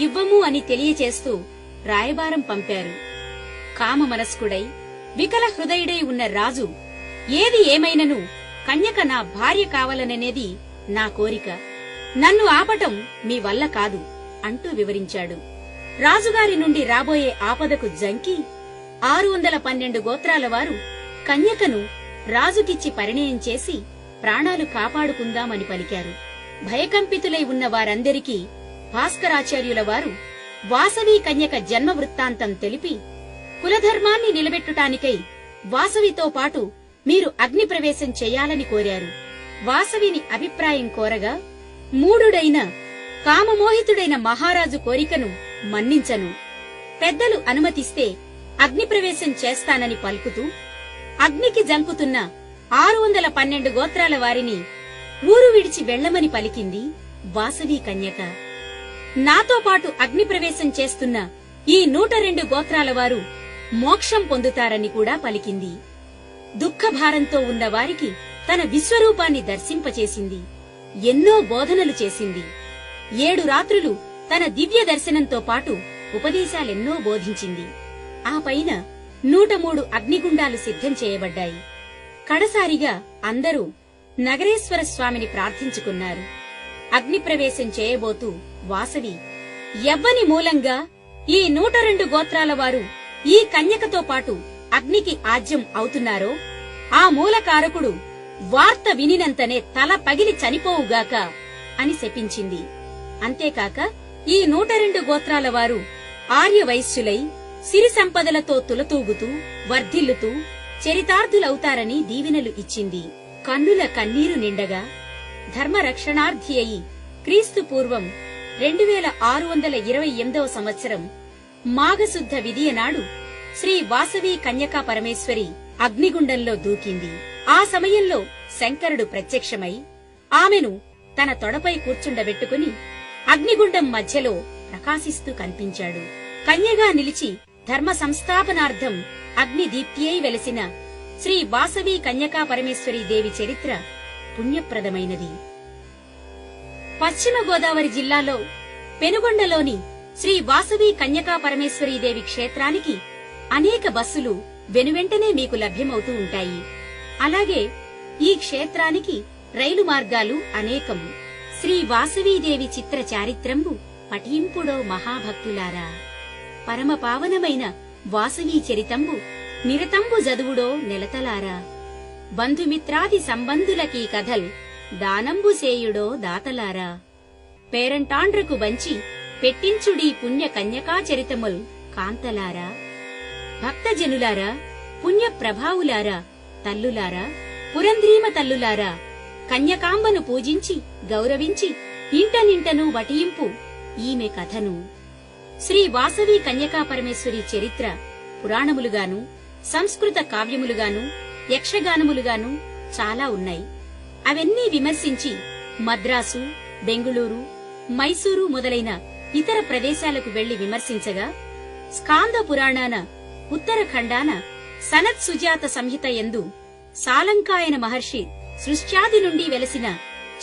ఇవ్వము అని తెలియచేస్తూ రాయబారం పంపారు. కామ మనస్కుడై వికల హృదయుడై ఉన్న రాజు ఏది ఏమైనను కన్యక నా భార్య కావాలననేది నా కోరిక. నన్ను ఆపటం మీ వల్ల కాదు అంటూ వివరించాడు. రాజుగారి నుండి రాబోయే ఆపదకు జంకి ఆరు వందల పన్నెండు గోత్రాల వారు కన్యకను రాజుకిచ్చి పరిణయం చేసి ప్రాణాలు కాపాడుకుందామని పలికారు. భయకంపితులై ఉన్న వారందరికీ భాస్కరాచార్యుల వారు వాసవి కన్యక జన్మ వృత్తాంతం తెలిపి కులధర్మాన్ని నిలబెట్టుటానికై వాసవితో పాటు మీరు అగ్ని ప్రవేశం కోరారు. వాసవిని అభిప్రాయం కోరగా మూడుడైన కామమోహితుడైన మహారాజు కోరికను మన్నించను. పెద్దలు అనుమతిస్తే అగ్నిప్రవేశం చేస్తానని పలుకుతూ అగ్నికి జంకుతున్న ఆరు వందల పన్నెండు గోత్రాల వారిని ఊరు విడిచి వెళ్ళమని పలికింది వాసవి కన్యక. నాతో పాటు అగ్నిప్రవేశం చేస్తున్న ఈ నూట రెండు గోత్రాల వారు మోక్షం పొందుతారని కూడా పలికింది. దుఃఖభారంతో ఉన్న వారికి తన విశ్వరూపాన్ని దర్శింపచేసింది. ఎన్నో బోధనలు చేసింది. ఏడు రాత్రులు తన దివ్య దర్శనంతో పాటు ఉపదేశాలెన్నో బోధించింది. ఆ పైన నూట మూడు అగ్నిగుండాలు సిద్ధం చేయబడ్డాయి. కడసారిగా అందరూ నగరేశ్వర స్వామిని ప్రార్థించుకున్నారు. అగ్నిప్రవేశం చేయబోతూ వాసవి ఎవ్వని మూలంగా ఈ నూట రెండు గోత్రాల వారు ఈ కన్యకతో పాటు అగ్నికి ఆజ్యం అవుతున్నారో ఆ మూలకారకుడు వార్త వినినంతనే తల పగిలి చనిపోవుగాక అని శపించింది. అంతేకాక ఈ నూట రెండు గోత్రాల వారు ఆర్యవైశ్యులై సిరి సంపదలతో తులతూగుతూ వర్ధిల్లుతూ చరితార్థులవుతారని దీవెనలు ఇచ్చింది. కన్నుల కన్నీరు నిండగా ధర్మరక్షణార్థి అయి క్రీస్తు పూర్వం రెండు వేల ఆరు వందల ఇరవై ఎనిమిదవ సంవత్సరం మాఘశుద్ధ విధియనాడు శ్రీ వాసవి కన్యకా పరమేశ్వరి అగ్నిగుండంలో దూకింది. ఆ సమయంలో శంకరుడు ప్రత్యక్షమై ఆమెను తన తొడపై కూర్చుండబెట్టుకుని అగ్నిగుండం మధ్యలో ప్రకాశిస్తూ కనిపించాడు. కన్యగా నిలిచి ధర్మ సంస్థాపనార్థం అగ్నిదీప్త్యై వెలసిన శ్రీ వాసవి కన్యకా పరమేశ్వరి దేవి చరిత్ర పుణ్యప్రదమైనది. పశ్చిమ గోదావరి జిల్లాలో పెనుగొండలోని శ్రీ వాసవి కన్యకా పరమేశ్వరీదేవి క్షేత్రానికి అనేక బస్సులు వెనువెంటనే మీకు లభ్యమవుతూ ఉంటాయి. అలాగే ఈ క్షేత్రానికి రైలు మార్గాలు అనేకం. శ్రీ వాసవీదేవి చిత్ర చారిత్రంబు పఠింపుడో మహాభక్తులారా. పరమ పావనమైన వాసవీ చరితంబు నిరతంబు జదువుడో నెలతలారా. బంధుమిత్రాది సంబంధులకీ కథల్ దానంబు సేయుడో దాతలారా. పేరంటాండ్రకు వంచి పెట్టించుడీ పుణ్య కన్యకా చరితముల్ కాంతలారా. భక్తజనులారా పుణ్య ప్రభావులారా తల్లులారా పురంధ్రీమ తల్లులారా కన్యకాంబను పూజించి గౌరవించి ఇంటనింటను వటియింపు ఈమె కథను. శ్రీ వాసవి కన్యకా పరమేశ్వరి చరిత్ర పురాణములుగాను సంస్కృత కావ్యములుగాను యక్షగానములుగాను చాలా ఉన్నాయి. అవన్నీ విమర్శించి మద్రాసు బెంగుళూరు మైసూరు మొదలైన ఇతర ప్రదేశాలకు వెళ్ళి విమర్శించగా స్కాంద పురాణాన ఉత్తరఖండాన సనత్ సుజాత సంహిత ఎందు సాలంకాయన మహర్షి సృష్ట్యాది నుండి వెలసిన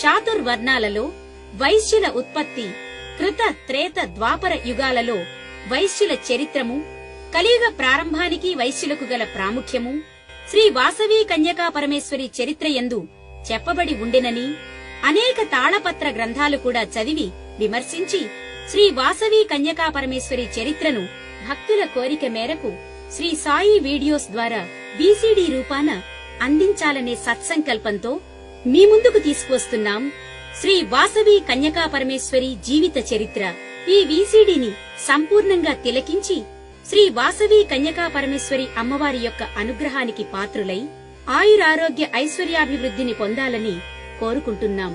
చాతుర్వర్ణాలలో వైశ్యుల ఉత్పత్తి కృత త్రేత ద్వాపర యుగాలలో వైశ్యుల చరిత్రము కలియుగ ప్రారంభానికి వైశ్యులకు గల ప్రాముఖ్యము శ్రీ వాసవి కన్యకా పరమేశ్వరి చరిత్ర ఎందు చెప్పబడి ఉండెనని అనేక తాళపత్ర గ్రంథాలు కూడా చదివి విమర్శించి శ్రీ వాసవి కన్యకా పరమేశ్వరి చరిత్రను భక్తుల కోరిక మేరకు శ్రీ సాయి వీడియోస్ ద్వారా బీసీడీ రూపాన అందించాలనే సత్సంకల్పంతో మీ ముందుకు తీసుకువస్తున్నాం శ్రీ వాసవి కన్యకా పరమేశ్వరి జీవిత చరిత్ర ఈ వీసీడీని సంపూర్ణంగా తిలకించి శ్రీ వాసవి కన్యకా పరమేశ్వరి అమ్మవారి యొక్క అనుగ్రహానికి పాత్రులై ఆయురారోగ్య ఐశ్వర్యాభివృద్ధిని పొందాలని కోరుకుంటున్నాం.